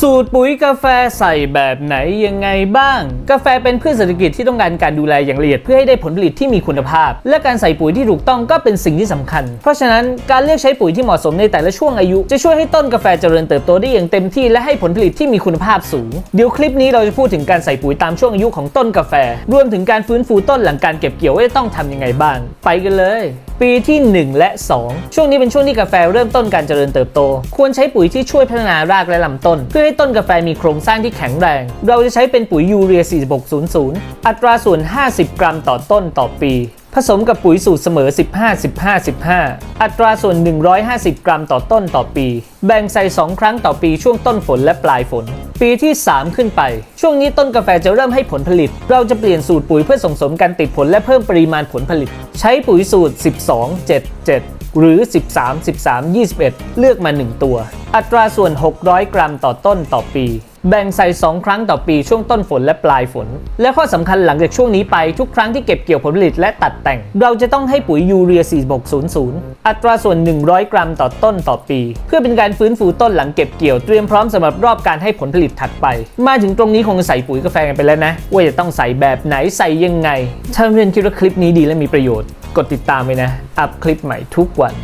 สูตรปุ๋ยกาแฟใส่แบบไหนยังไงบ้าง กาแฟเป็นพืชเศรษฐกิจที่ต้องการการดูแลอย่างละเอียดเพื่อให้ได้ผลผลิตที่มีคุณภาพ และการใส่ปุ๋ยที่ถูกต้องก็เป็นสิ่งที่สำคัญ เพราะฉะนั้นการเลือกใช้ปุ๋ยที่เหมาะสมในแต่ละช่วงอายุ จะช่วยให้ต้นกาแฟเจริญเติบโตได้อย่างเต็มที่และให้ผลผลิตที่มีคุณภาพสูง เดี๋ยวคลิปนี้เราจะพูดถึงการใส่ปุ๋ยตามช่วงอายุของต้นกาแฟ รวมถึงการฟื้นฟูต้นหลังการเก็บเกี่ยวว่าจะต้องทำยังไงบ้าง ไปกันเลยปีที่ 1 และ 2 ช่วงนี้เป็นช่วงที่กาแฟเริ่มต้นการเจริญเติบโต ควรใช้ปุ๋ยที่ช่วยพัฒนารากและลำต้น เพื่อให้ต้นกาแฟมีโครงสร้างที่แข็งแรง เราจะใช้เป็นปุ๋ยยูเรีย 4600 อัตราส่วน 50 กรัมต่อต้นต่อปีผสมกับปุ๋ยสูตรเสมอ 15 15 15 อัตราส่วน 150 กรัมต่อต้นต่อปี แบ่งใส่ 2 ครั้งต่อปีช่วงต้นฝนและปลายฝน ปีที่ 3 ขึ้นไป ช่วงนี้ต้นกาแฟจะเริ่มให้ผลผลิต เราจะเปลี่ยนสูตรปุ๋ยเพื่อส่งเสริมการติดผลและเพิ่มปริมาณผลผลิต ใช้ปุ๋ยสูตร 12 7 7หรือ 13 13 21 เลือกมา 1 ตัว อัตราส่วน 600 กรัมต่อต้นต่อปี แบ่งใส่ 2 ครั้งต่อปีช่วงต้นฝนและปลายฝน และข้อสำคัญหลังจากช่วงนี้ไปทุกครั้งที่เก็บเกี่ยวผลผลิตและตัดแต่ง เราจะต้องให้ปุ๋ยยูเรีย 4600 อัตราส่วน 100 กรัมต่อต้นต่อปี เพื่อเป็นการฟื้นฟูต้นหลังเก็บเกี่ยวเตรียมพร้อมสำหรับรอบการให้ผลผลิตถัดไป มาถึงตรงนี้คงใส่ปุ๋ยกาแฟกันไปแล้วนะ ว่าจะต้องใส่แบบไหนใส่ยังไงถ้าเพื่อนคิดว่าคลิปนี้ดีและมีประโยชน์ กดติดตามไว้นะ อัพคลิปใหม่ทุกวัน